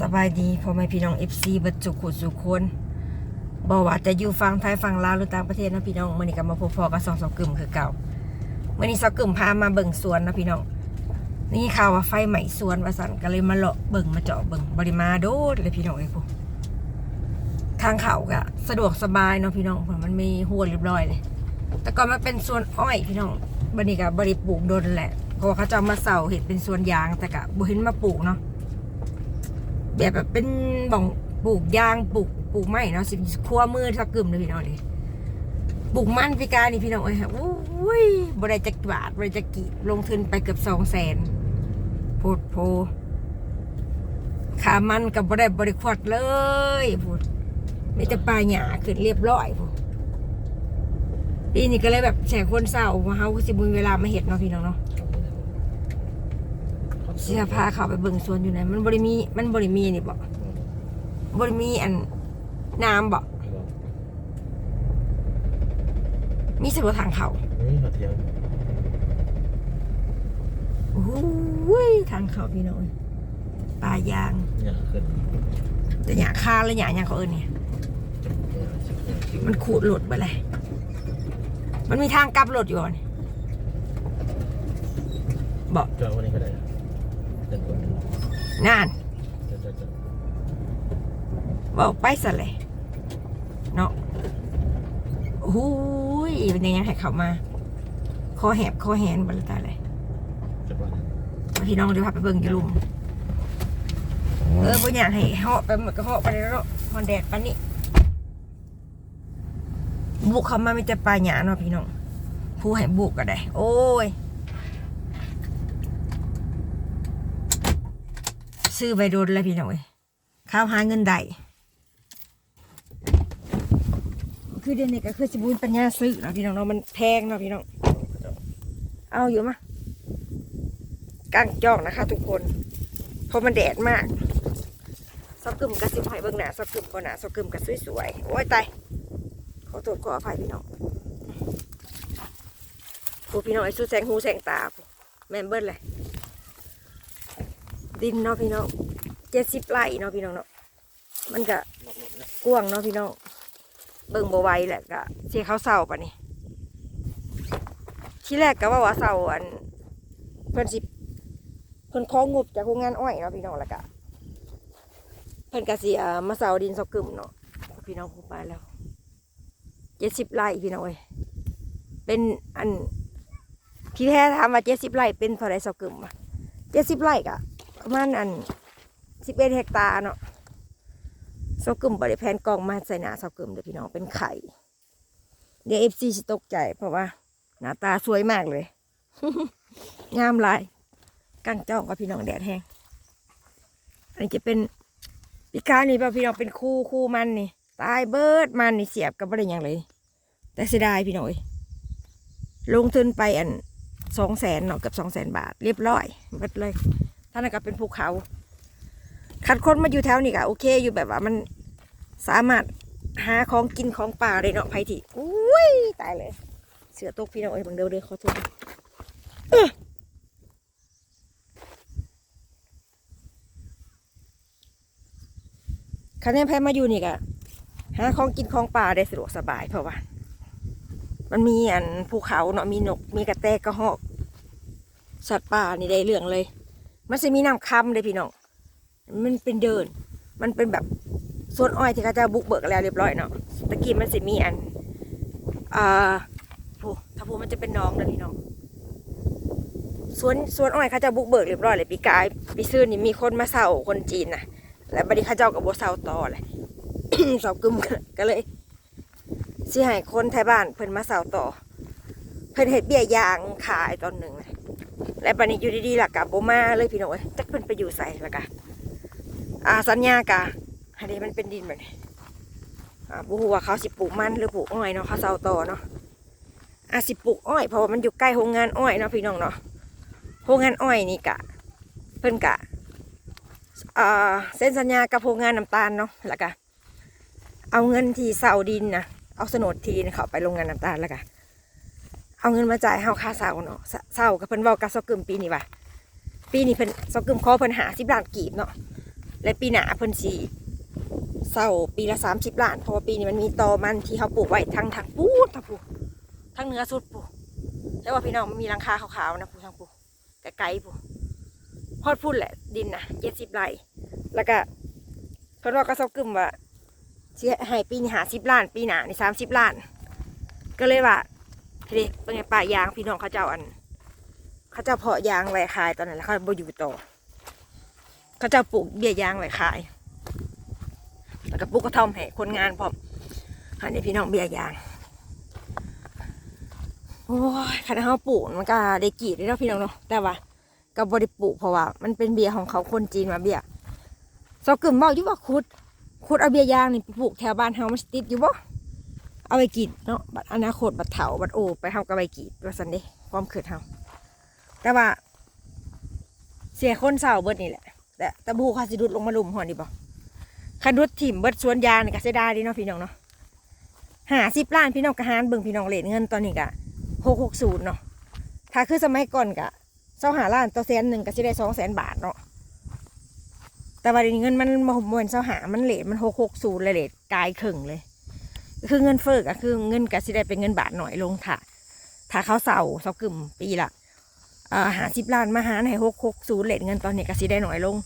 สบายดีพ่อแม่พี่น้อง FC บัดจุกุสุคนบอกว่าจะอยู่ฝั่งไทยฝั่งลาวหรือต่างประเทศนะพี่น้องมื่อนี้ก็มาพบพอกับสองสองกึ่มคือเก่ามื่อนี้สองกึ่มพามาเบิ่งสวนนะพี่น้องนี่ข่าวว่าไฟไหม้สวนว่าสันก็เลยมาเลาะเบิ่งมาเจาะเบิ่งบริมาโดดเลยพี่น้องไอ้พวกทางเขาก็สะดวกสบายเนาะพี่น้องเพราะมันมีหัวเรียบร้อยเลย แต่ก่อนมันเป็นสวนอ้อยพี่น้องบันนี้ก็บริปลูกโดนแหละเพราะเขาจะมาเสาเห็ดเป็นสวนยางแต่ก็บ่เห็นมาปลูกเนาะ แบบแบบเป็นบ่องปลูกยางปลูกปลูกไม้เนาะสิครัวมือสักกึมเลยพี่น้องนี่ปลูกมันพิการนี่พี่น้องเอ้ยฮะอุ้ยบริจักบาทบริจักกีบลงทุนไปเกือบสองแสนโพดโพขามันกับบริบริควดเลยพูดไมีแต่ปลายหยาขึ้นเรียบร้อยพูดปีนี้ก็เลยแบบแฉคนเศร้ามาเฮาสิบุญเวลามาเห็ดเนาะพี่น้องเนาะ เสื้อผ้าเขาไปเบิ่งสวนอยู่ไหนมันบริมีมันบริมีนี่บอกบริมีอันน้ำบอกมีสะดวกทางเขานี่มาเที่ยวโอ้โหทางเขาพี่น้อยปลายางอยากขึ้นแต่หยาคาและหยาหยาเขาเอินเนี่ยมันขูดหลุดไปเลย มันมีทางกลับรถอยู่อะนี่บอกเจอวันนี้ก็ได้เดินคน นานจะจะจะบอกไปซะเลยเนาะโอ้โหยเป็นยังไงให้เขามาคอแหบคอแหนบรรตาเลยพี่น้องเดี๋ยวพาไปเบิ่งอยู่ลุมเออบ่อยากให้เหาะไปหมดก็เหาะไปแล้วเนาะฮอนแดดปานนี้บุกเขามาไมีแต่ปลาหยาเนาะพี่น้องผู้ให้บุกก็ได้ โอ้ย ซื้อไปโดนเลยพี่น้องเอ้ยข้าวหาเงินได้คือเดี๋ยวนี้ก็คือสิบุญปัญญาซื้อเนาะพี่น้องเนาะมันแพงเนาะพี่น้อง เอาอยู่มะกั้งจอกนะคะ ทุกคน เพราะมันแดดมากซอกกึมกระสิบหอยเบิ่งหนาซอกกึมก่อนหนาซอกกึมกระสวยๆโอ้ยตายขอโทษขออภัยพี่น้องโอ้พี่น้องไอ้สู้แสงหูแสงตาพูแม่นเบิ้ลเลย ดินเนาะพี่น้องเจ็ดสิบไร่เนาะพี่น้องเนาะมันก็กว้างเนาะพี่น้องเบิ่งบ่ไหวแหละก็เสียเขาเศร้าปะนี่ที่แรกก็ว่าว่าเศร้าอันเพิ่นสิเพิ่นของงบจากโรงงานอ้อยเนาะพี่น้องแล้วก็เพิ่นก็สิเอ่อมาเสาดินซอกกึมเนาะพี่น้องคูไปแล้วเจ็ดสิบไร่พี่น้องเอ้ยเป็นอันพี่แท้ถามว่าเจ็ดสิบไร่เป็นเท่าไรซอกกึมอะเจ็ดสิบไร่กะ ประมาณอันสิบเอ็ดเฮกตาร์เนาะซอกกึมบริแพนกองมาใส่หนาซอกกึมเดี๋ยวพี่น้องเป็นไข่ เดี๋ยวเอฟซีสิตกใจเพราะว่า หน้าตาสวยมากเลย งามลายกั้งจ้องกับพี่น้องแดดแห้ง อันนี้จะเป็นปีกานี่ป่ะพี่น้องเป็นคู่คู่มันนี่ ตายเบิดมันนี่เสียบกับอะไรอย่างเลย แต่เสียดายพี่น้อยลงทุนไปอันสองแสนเนาะกับสองแสนบาท เรียบร้อยเบิดเลย ท่านก็เป็นภูเขาคัดคนมาอยู่แถวนี่ก็โอเค อยู่แบบว่ามันสามารถหาของกินของป่าได้เนาะไผที่อุ้ยตายเลย เสือตกพี่น้องเอ้ยบังเดียวเลยขอโทษคันนี้แพ้มาอยู่นี่กะหาของกินของป่าได้สะดวกสบายเพราะว่า มันมีอันภูเขาเนาะมีนกมีกระแตกระหอก สัตว์ป่านี่ได้เรื่องเลย มันจะมีน้ำคำเลยพี่น้องมันเป็นเดิน มันเป็นแบบสวนอ้อยที่เขาจะบุกเบิกแล้วเรียบร้อยเนาะตะกี้มันจะมีอันอ่าโอ้ถ้าพูมันจะเป็นน้องนะพี่น้องสวนสวนอ้อยเขาจะบุกเบิกเรียบร้อยเลยปีกายปีซื่อนี่มีคนมาเศร้าคนจีนนะแล้วบัดนี้เข้าเจ้ากับโบัเซาต่อเลยเสากึมก็เลยสิให้คนไทยบ้านเพิ่นมาเสาต่อ เพิ่นเฮ็ดเบี้ยยางขายตอนหนึ่งเลย และบัดนี้อยู่ดีๆล่ะกับโบมาเลยพี่น้องเอ้ยจักเพิ่นไปอยู่ใส่ล่ะกะอ่าสัญญากะอันนี้มันเป็นดินแบบนี้อ่าบ่ฮู้ว่าเขาสิปลูกมันหรือปลูกอ้อยเนาะเขาเสาต่อเนาะอ่าสิปลูกอ้อยเพราะว่ามันอยู่ใกล้โรงงานอ้อยเนาะพี่น้องเนาะโรงงานอ้อยนี่กะ เพิ่นกะอ่าเส้นสัญญากับโรงงานน้ำตาลเนาะล้วก็เอาเงินที่เสาดินนะเอาโฉนดที่ดินเขาไปโรงงานน้ำตาลล้วก็ เอาเงินมาจ่ายเฮาค่าเสาเนาะเสากับเพิ่นเว้ากับซอกกึมปีนี้ว่าปีนี้เพิ่นซอกกึมขอเพิ่นหาสิบล้านกีบเนาะและปีหน้าเพิ่นสิเศร้าปีละ30ล้านเพราะว่าปีนี้มันมีตอมันที่เขาปลูกไว้ทั้งทางปูทั้งปูทั้งเนื้อสุดปูแต่ว่าพี่น้องมันมีหลังคาขาวๆนะปูทางปูไกลๆปูพอดพุ่นแหละดินนะ70ไร่แล้วก็เพิ่นว่ากระสอบกึมว่าให้ปีนี้50ล้าน ปีหน้านี่30ล้าน ก็เลยว่า เฮ้เป็นไงป่ายางพี่น้องเขาเจ้าอัน เขาเจ้าเพาะยางไว้ขายตอนนั้นแล้วเขาบ่อยู่ต่อ เขาเจ้าปลูกเบี้ยยางไว้ขาย แล้วก็ปลูกกระท่อมให้คนงานพร้อมอันนี้พี่น้องเบี้ยยาง โอ้ยคันเขาปลูกมันก็ได้กีดได้เนาะพี่น้องเนาะแต่ว่าก็บ่ได้ปลูกเพราะว่า มันเป็นเบียร์ของเขาคนจีนมาเบียร์ซอกึมบอกอยู่ว่าคุด คุดเอาเบียร์ยางนี่ปลูกแถวบ้านเฮามันสิติดอยู่บ่ เอาไปกีดเนาะบัดอนาคตบัดเถาบัดโอไปเฮาก็ไปกีดว่าซั่นเด้ความเกิดเฮาแต่ว่า เสียคนเศร้าเบิดนี่แหละ แต่ตะบูเขาสิดุดลงมาลุมหัวนี่บ่คันดุดถิ่มเบิดสวนยางนี่ก็เสียดายดีเนาะพี่น้องเนาะหาสิบล้านพี่น้องกระหารเบิ่งพี่น้องเลทเงินตอนนี้กะหกหกศูนย์เนาะถ้าคือสมัยก่อนกะเศร้าหาล้านต่อแสนหนึ่งก็สิได้สองแสนบาทเนาะแต่ว่าเดี๋ยวนี้เงินมันมาหมวนเศร้าหามันเลทมันหกหกศูนย์เลยเลทกายครึ่งเลย คือเงินเฟ้อก็คือเงินกสิได้เป็นเงินบาทหน่อยลงถ้าถ้าเขาเศร้าเศร้ากึ่มปีละาหาสิบล้านมาหารให้หกหกศูนย์เหรียญเงินตอนนี้กสิได้หน่อยลง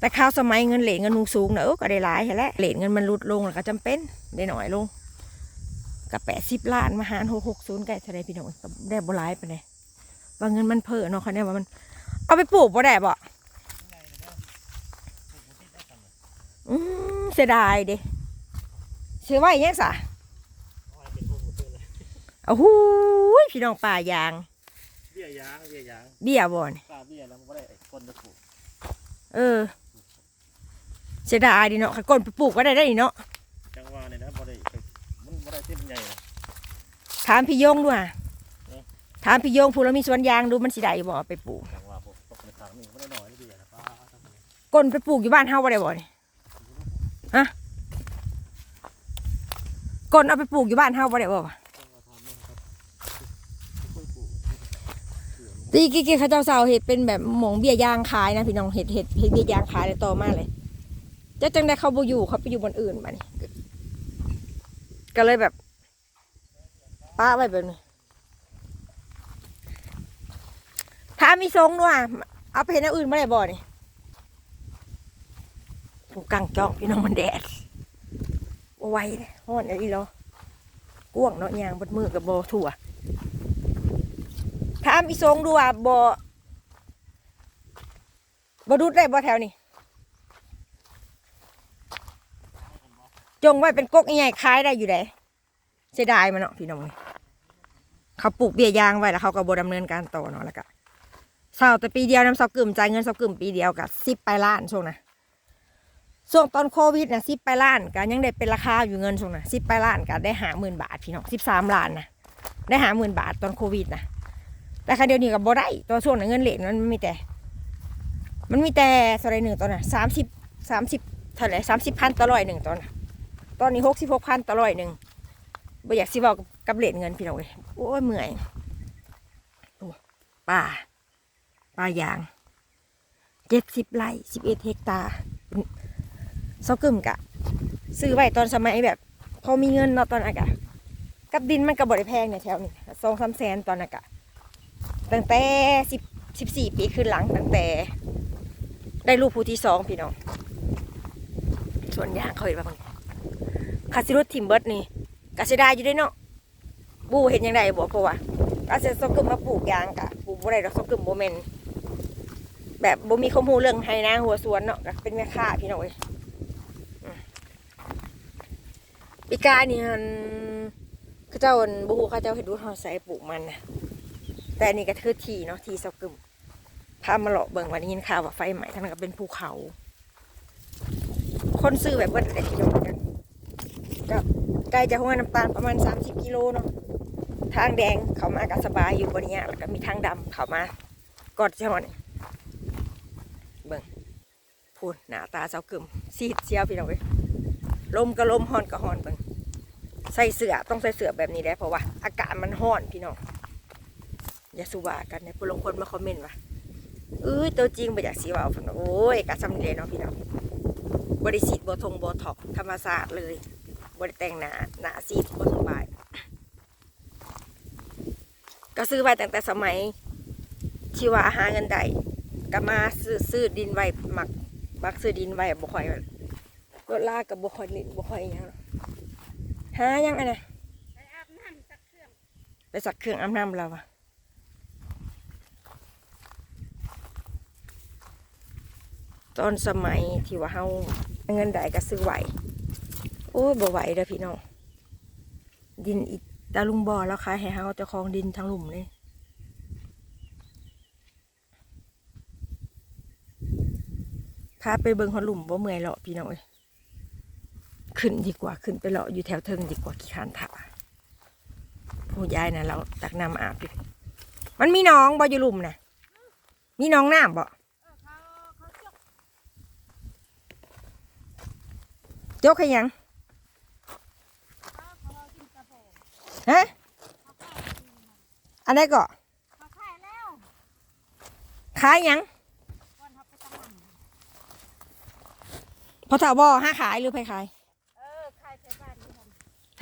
แต่ข้าวสมัยเงินเหรียญเงินสูงๆเนอะก็ได้หลายแหละเหรียญเงินมันลดลงแล้วก็จำเป็นได้หน่อยลงกับแปดสิบล้านมาหารหกหกศูนย์ไก่ทะเลพี่น้องก็ได้บ่หลายไปเลยว่าเงินมันเพิ่เนาะเขาเนี่ยว่ามัน เอาไปปลูกบ่ได้บ่อืมเสียดายเด้ เชื่อว่าอย่างนี้สะโอ้โหพี่น้องป่ายาง เบี้ยยาง เบี้ยยาง เบี้ยบ่นกล้าเบี้ยแล้วมันก็ได้คนจะปลูกเออเสียดายดิเนาะขันก้นไปปลูกก็ได้ได้ดิเนาะ จังหวะเนี่ยนะบ่ได้ไปมันบ่ได้เต็มใหญ่ถามพี่โยงด้วยเอ๊ะถามพี่โยงผู้เรามีสวนยางดูมันสิได้บ่เอาไปปลูกจังหวะพวกตกในทางนี่บ่ได้น้อยนะเบี้ยนะป้าก้นไปปลูกอยู่บ้านเฮาบ่ได้บ่นี่ฮะ ก้นเอาไปปลูกอยู่บ้านเฮาบ่ได้บ่วะตีกี้กี้เขาเจ้าสาวเห็ดเป็นแบบหมองเบี้ยยางขายนะพี่น้องเห็ดเห็ดเห็ดเบี้ยยางขายเลยต่อมาเลยเจะจังได้เขาบ่อยู่เขาไปอยู่บนอื่นมานี่ก็เลยแบบป้าไว้แบบนี้ถ้ามีทรงด้วยเอาไปเห็นอื่นไม่ได้บ่นี่ผูกังจองพี่น้องมันแดด ไวเลยฮ้อนอะไรเนาะก้วงเนาะยางบดมือกับบ่ถั่วถามอีทรงด้วยบ่บ่ดุดได้บ่แถวนี้จงไว้เป็นกกใหญ่ๆขายได้อยู่ไดเสียดายมันเนาะพี่น้องเขาปลูกเบี้ยยางไว้แล้วเขาก็บ่ดำเนินการต่อเนาะแล้วก็เศร้าแต่ปีเดียวน้ำเศร้ากึ่มจ่ายเงินเศร้ากึ่มปีเดียวกับสิบไปล้านช่วงนะ ช่วงตอนโควิดนะสิบไปล้านก็ยังได้เป็นราคาอยู่เงินช่วงนะสิบไปล้านก็ได้หาหมื่นบาทพี่น้องสิบสามล้านนะได้หาหมื่นบาทตอนโควิดนะแต่ครั้เดียวนี้กับบ่ได้ตัวช่วงนั้นเงินเหรียญมันมีแต่ มันมีแต่สไลด์หนึ่งตอนน่ะสามสิบสามสิบเท่าไหร่สามสิบพันต่อร้อยหนึ่งตอนน่ะตอนนี้หกสิบหกพันต่อร้อยหนึ่งบ่อยากสิบอกกับเหรียญเงินพี่น้องเลยโอ้ยเมื่อยโอ้ป่าปลายางเจ็ดสิบไร่สิบเอ็ดเฮกตาร์ ซากึมกะ ซื้อไว้ตอนสมัยแบบ พอมีเงินเนาะตอนนั้นกะกับดินมันก็บริแพงเนี่ยแถวนี้สองสามแสนตอนนั้นกะตั้งแต่สิบสิบสี่ปีขึ้นหลังตั้งแต่ ได้ลูกผู้ที่สองพี่น้อง ส่วนยางเขาเห็นว่าบางคาซิรุตทิมเบิร์ดนี่กะเสดายอยู่ด้วยเนาะบูเห็นยังไงบอกเพราะว่าอาเซซอกึมมาปลูกยางกะปลูกบ่ได้ดอกซอกึมโบเมนแบบบ่มีข้อมูลเรื่องไฮนาหัวสวนเนาะเป็นแม่ค้าพี่น้องเอ้ยอืม ปีกานี่ฮันเขาเจ้าบ่ฮู้เขาเจ้าเฮ็ดดูเฮาใส่ปลูกมันนะแต่อันนี่ก็คือทีเนาะที่ซอกึมพามาเลาะเบิ่งวันนี้ยินข่าวว่าไฟไหม้ทั้งนั้นก็เป็นภูเขา คนซื้อแบบเบิดเลยพี่น้องกันก็ไกลจากห้วยน้ำตาลประมาณ 30 กิโลเนาะทางแดงเขามากันสบายอยู่บนนี้แล้วก็มีทางดำเขามากอดเจ้านี่เบิ่งพูดหน้าตาเจ้ากึมซีดเชียวพี่น้องเว้ย ลมก็ลมฮอนก็ฮอนเบิ่งใส่เสื้อต้องใส่เสื้อแบบนี้ได้เพราะว่า อากาศมันฮอนพี่น้องอย่าสุบากันเนี่ยผู้ลงคนมาคอมเมนต์ว่าเอ้ยตัวจริงไปจากสีว่าเอาฝันโอ้ยกะซ้ำนี่เลยเนาะพี่น้องบริสิทธิ์บทงบทอกธรรมศาสตร์เลยบริแต่งหนาหนาซีดบสบาย ก็ซื้อไว้ตั้งแต่สมัยที่ว่าหาเงินได้ก็มาซื้อซื้อดินไว้หมักมักซื้อดินไว้บ่ค่อย รถลากกับบ่คอยลินบ่คอยหยังหรหายังไงนะไปอาบน้ำสักเครื่องไปสักเครื่องอาบน้ำเราอะตอนสมัยที่ว่าเฮาเงินได้ก็ซื้อไหวโอ้ยบ่ไหวเด้อพี่น้องดินอีตาลุงบ่อแล้วขายให้เฮาจ้าของดินทั้งหลุมเลยพาไปเบิ่งหอหลุมบ่เมื่อยเลาะพี่น้องเอ้ย ขึ้นดีกว่าขึ้นไปเลาะอยู่แถวเทิงดีกว่าขี้คานถาผู้ยายนะเราตักน้ำอาบมันมีน้องบ่อยู่ลุมนะมีน้องน้ำบ่เจกยกให้ยังฮะอันอันไหนก็เขายยังพอถาบ่ห้าขายหรือไปขาย เออขายใส่บ้านอยู่หัน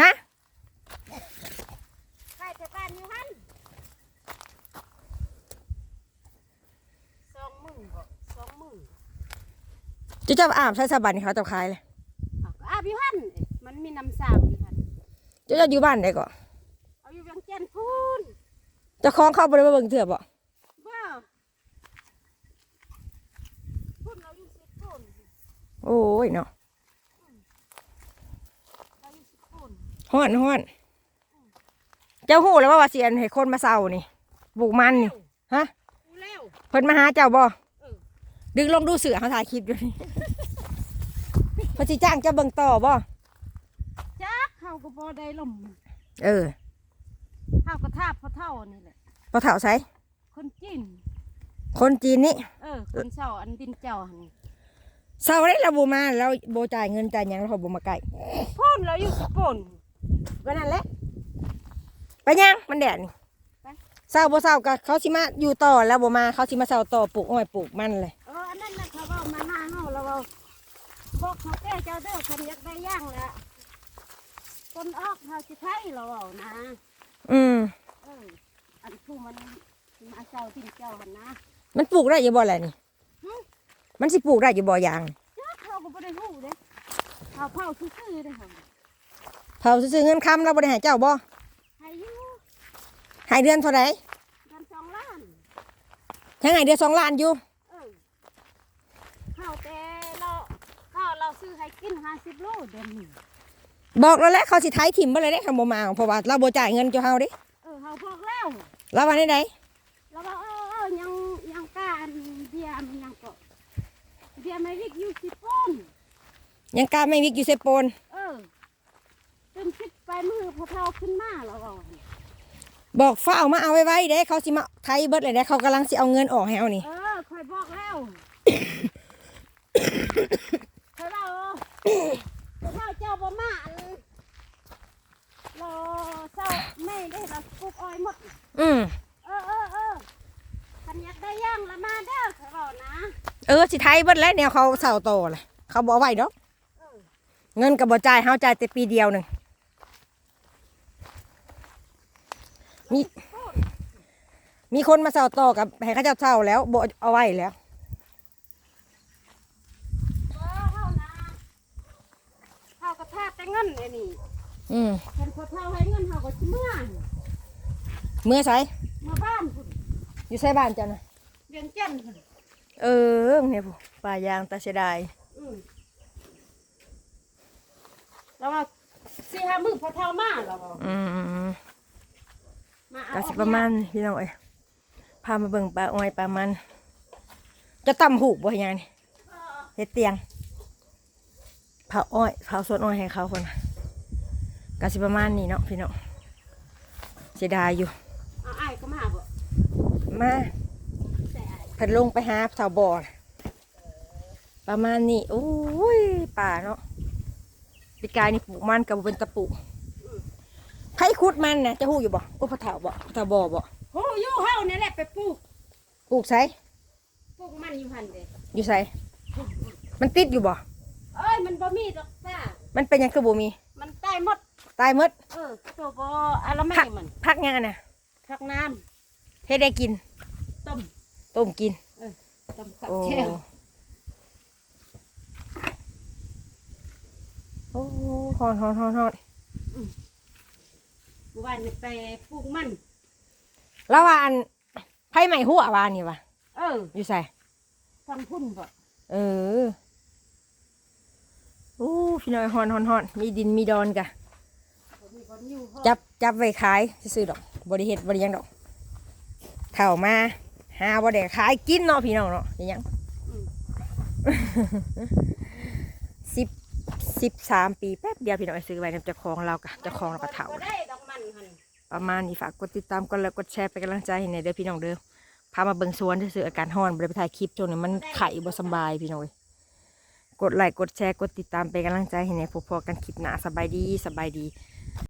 ฮะ ขายใส่บ้านอยู่หันสองหมื่นบ่สองหมื่น จะจะอาบใช้สบันเขาจะขายเลยเอาก็อาบอยู่หันมันมีน้ำสามอยู่หันจะจะอยู่บ้านได้ก็เอาอยู่เวียงจันทน์พูนเจะคล้าของเข้าไปเลยมาเบิ่งเถื่อบ่บ่พูนเราอยู่สิบพูนโอ้ยเนาะเราอยู่สิบพูนฮ้อนฮ้อนเจ้าหูแล้วว่าว่าเสียนให้คนมาเศร้านี่ปลูกมันนี่ ฮะ กูเร็วเพิ่นมาหาเจ้าบ่เออ ดึงลงดูเสือเขาถ่ายคลิปอยู่นี่เพอสิจ้างเจ้าเบิ่งต่อบ่จักเขาก็บ่ได้ลมเออเขาก็ทาบพอเท่านี่แหละพอเถ่าใส่คนจีนคนจีนนี่เออคนเศร้าอันดินเจ้าหันเศร้าได้เราโบมาแล้วโบจ่ายเงินจ่ายหยังแล้วเขาโบมาไก่พ่นเราอยู่สกลก็นั่นแหละไปยังมันแดดนี่ไปเศร้าโบเศร้าก็เขาสิมาอยู่ต่อแล้วโบมาเขาสิมาเศร้าต่อปลูกอ้อยปลูกมันเลย บอกเขาแก้เจ้าเด้อคันอยากได้ย่างแหละคนออกเขาสิไทยเราเว้านะอืมเอออันผู้มันมาเจ้าดินเจ้าหันนะมันปลูกได้อยู่บ่แหละนี่ หึมันสิปลูกได้อยู่บ่ยางจักเขาก็บ่ได้ฮู้เด้เขาเผาซื่อๆเด้อค่ะเผาซื้อๆเงินคำเราบ่ได้ให้เจ้าบ่ให้อยู่ให้เดือนเท่าไหร่กันสองล้าน ยังไงเดือนสองล้านอยู่ เออเขาแต่เราเขาเรา ซื้อให้กิน50โลเดือนนี้บอกแล้วแหละเขาสิไทยถิ่มบ่เลยได้คำบ่มาเพราะว่าเราบ่จ่ายเงินเจ้าเฮาเดิเออเขาบอกแล้วเราว่าได้ไดแล้วว่าเออเออยังยังกล้าอันเบียร์มันยังก็เบียร์ไม่วิกอยู่สิปอนยังกล้าไม่วิกอยู่เซโปนเออจนคิดไปมือพอเท่าขึ้นมาแล้วว่าบอกฝ้าเอามาเอาไว้ไว้เด้เขาสิมาไทยเบิดเลยเด้เขากำลังสิเอาเงินออกให้เอานี่เออคอยบอกแล้วคอยเรา พอเท่าเจ้าบ่มาอันรอเศร้าไม่ได้เราปลูกอ้อยหมด อืมเออเออเออคันอยากได้ย่างละมาเด้อคอยบอกนะ เออสิไทยเบิดแล้วแนวเขาเสาโตเลยเขาบอกไว้ดอกเออเงินกับบ่จ่ายเฮาจ่ายแต่ปีเดียวหนึ่งมีมีคนมาเสาโตอกับให้เขาเจ้าเสาแล้วบ่เอาไว้แล้ว เออเฮานะเฮาก็แทบแต่ เงินไอ้นี่อืมเห็นพอเท่าให้เงินเฮาก็สิเมื่อเมื่อไสมาบ้านพุ่นอยู่ใส่บ้านเจ้านะเวียงจันทน์พุ่นเออเนี่ยผู้ป่ายางตาเสียดายอืมแล้วว่าสี่ห้ามื้อพอเท่ามาแล้วบ่อืมมาเอาก็สิประมาณนี้พี่น้องเอ้ยพามาเบิ่งปลาอ้อยปลามัน จะตำหูกบ่ยังนี่เออเฮ็ดเตียง เผาอ้อยเผาสวนอ้อยให้เขาคนน่ะก็สิประมาณนี้เนาะพี่น้องเสียดายอยู่เอาอ้ายก็มาบ่มาใส่อ้ายเพิ่นลงไปหาชาวบ่อน่ะประมาณนี้โอ้ยป่าเนาะปีกายนี่ปลูกมันกับเป็นตะปูใครขุดมันนะจะหู้อยู่บ่อุปถาบ่อุปถาบ่บ่โหอยู่เฮานี่แหละไปปลูกปลูกไสปลูกมันอยู่หั่นเด้อยู่ไสมันติดอยู่บ่ เออมันบ่มีดอกจ้ามันเป็นหยังคือบ่มี มันตายหมด ตายหมดเออตัวบ่อะไรไม่มันพักหยังอะน่ะพักน้เฮ็ดได้กินำต้มต้มกิน ต้มกับโอ้แช่วโอ้ฮอนฮอนฮอนฮอนเมื่อวานนี่ไปปลูกมัน แล้วว่าอันไผใหม่หัวว่านี่วะเอออยู่ใส่ทำพุ่นบ่เออโอ้พี่น้อยฮอนฮอนฮอนมีดินมีดอนกะบ่มีบ่อยู่พ่อจับจับไว้ขายซื้อดอกบริเฮ็ดบริยังดอกเข่ามาหาบ่ได้ขายกินเนาะพี่น้องเนาะยังสิบสิบสามปีแป๊บเดียวพี่น้องซื้อไว้นำเจ้าของเรากะเจ้าของเราก็เฒ่าบ่ได้ดอกมันหั่นประมาณนี้ฝากกดติดตามกดไลค์กดแชร์เป็นกำลังใจให้ในเด้อพี่น้องเด้อพามาเบิ่งสวนซื่ออาการฮ้อนบ่ได้ไปถ่ายคลิปช่วงนี้มันไข้บ่สบายพี่น้องเอ้ย กดไลค์กดแชร์กดติดตามเป็นกำลังใจให้ในพวกพอกันคลิปหน้าสบายดีสบายดี